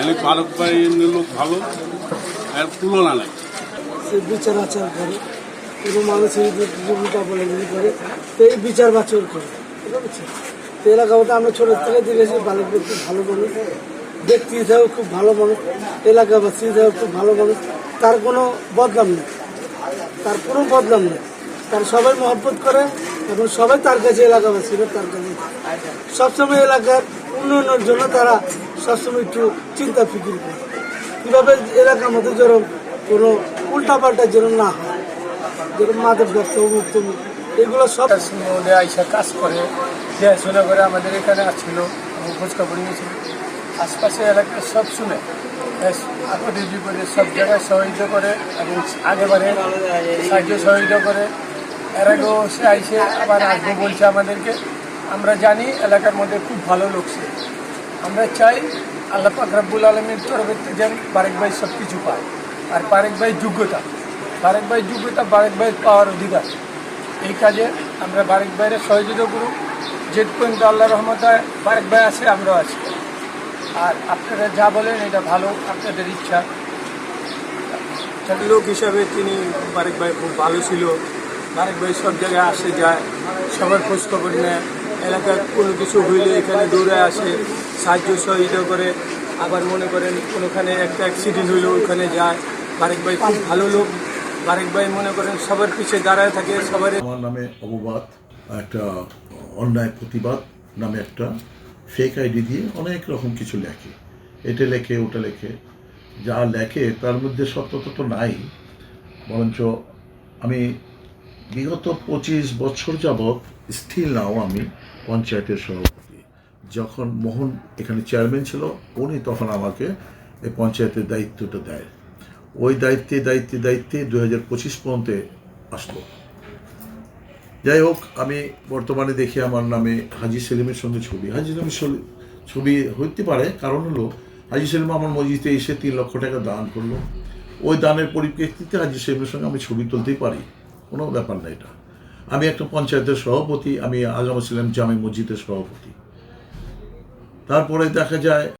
এনে ফারুক ভাই লোক ভালো এর তুলনা নাই। সে বিচার আচার করে কোনো মানুষের উল্টা বলে করে, তো এই বিচার বাচর করে। তো এলাকা মতো আমরা ছোটো থেকে দেখেছি বালকপুর খুব ভালো মানুষ। ব্যক্তি হিসাবে খুব ভালো মানুষ। এলাকাবাসী হিসাবে খুব ভালো মানুষ। তার কোনো বদনাম নেই। তার কোনো বদনাম নেই। তার সবাই মহব্বত করে, এবং সবাই তার কাছে এলাকাবাসীরা তার কাছে। সবসময় এলাকার উন্নয়নের জন্য তারা সবসময় একটু চিন্তা ফিকির করে। কীভাবে এলাকার মধ্যে যেরকম কোনো উল্টাপাল্টা যেন না হয় যেরকম মাদক ব্যবসা এগুলো সব মধ্যে আইসা কাজ করে দেখাশোনা করে আমাদের এখানে আসছিল খোঁজখবর নিয়েছিল। আশপাশে এলাকার সব শুনে আপদে বিপদে সব জায়গায় সহযোগিতা করে এবং আগে আগেবারে সাহায্য সহযোগিতা করে। এর আগেও সে আইসে আবার আসবে বলছে আমাদেরকে। আমরা জানি এলাকার মধ্যে খুব ভালো লোক সে। আমরা চাই আল্লাহ পাক রাব্বুল আলমীর তরফে যেন বারেক ভাই সব কিছু পায়। আর বারেক ভাই যোগ্যতা। বারেক ভাই যোগ্যতা, বারেক ভাই পাওয়ার অধিকার। এই কাজে আমরা বারেক ভাইয়ের সহযোগিতা করুক যে পর্যন্ত আল্লাহ রহমতায় বারেক ভাই আছে, আমরাও আছি। আর আপনারা যা বলেন, এটা ভালো, আপনাদের ইচ্ছা। লোক হিসাবে তিনি বারেক ভাই খুব ভালো ছিল। বারেক ভাই সব জায়গায় আসে, যায়, সবার খোঁজ খবর নেয়। এলাকায় কোনো কিছু হইলে এখানে দৌড়ে আসে, সাহায্য সহযোগিতা করে। আবার মনে করেন কোনোখানে একটা অ্যাক্সিডেন্ট হইলে ওখানে যায়। বারেক ভাই খুব ভালো লোক। বারেক ভাই মনে করেন সবার পিছিয়ে দাঁড়ায় থাকে সবার আমার নামে অববাদ একটা অন্যায় প্রতিবাদ নামে একটা ফেক আইডি দিয়ে অনেক রকম কিছু লেখে। এটা লেখে, ওটা লেখে। যা লেখে, তার মধ্যে সত্যতা তো নাই। বরঞ্চ আমি বিগত পঁচিশ বছর যাবৎ স্টিল নাও আমি পঞ্চায়েতের সভাপতি। যখন মোহন এখানে চেয়ারম্যান ছিল, উনি তখন আমাকে এই পঞ্চায়েতের দায়িত্বটা দেয়। ওই দায়িত্বে দায়িত্বে দায়িত্বে দু হাজার পঁচিশ পর্যন্ত আসলো। যাই হোক, আমি বর্তমানে দেখি আমার নামে হাজি সেলিমের সঙ্গে ছবি। হাজি সেলিমের ছবি হইতে পারে, কারণ হলো হাজি সেলিম আমার মসজিদে এসে তিন লক্ষ টাকা দান করল। ওই দানের পরিপ্রেক্ষিতে হাজি সেলিমের সঙ্গে আমি ছবি তুলতেই পারি। কোনো ব্যাপার না এটা। আমি একটা পঞ্চায়েতের সভাপতি, আমি আজম ছিলাম জামে মসজিদের সভাপতি। তারপরে দেখা যায়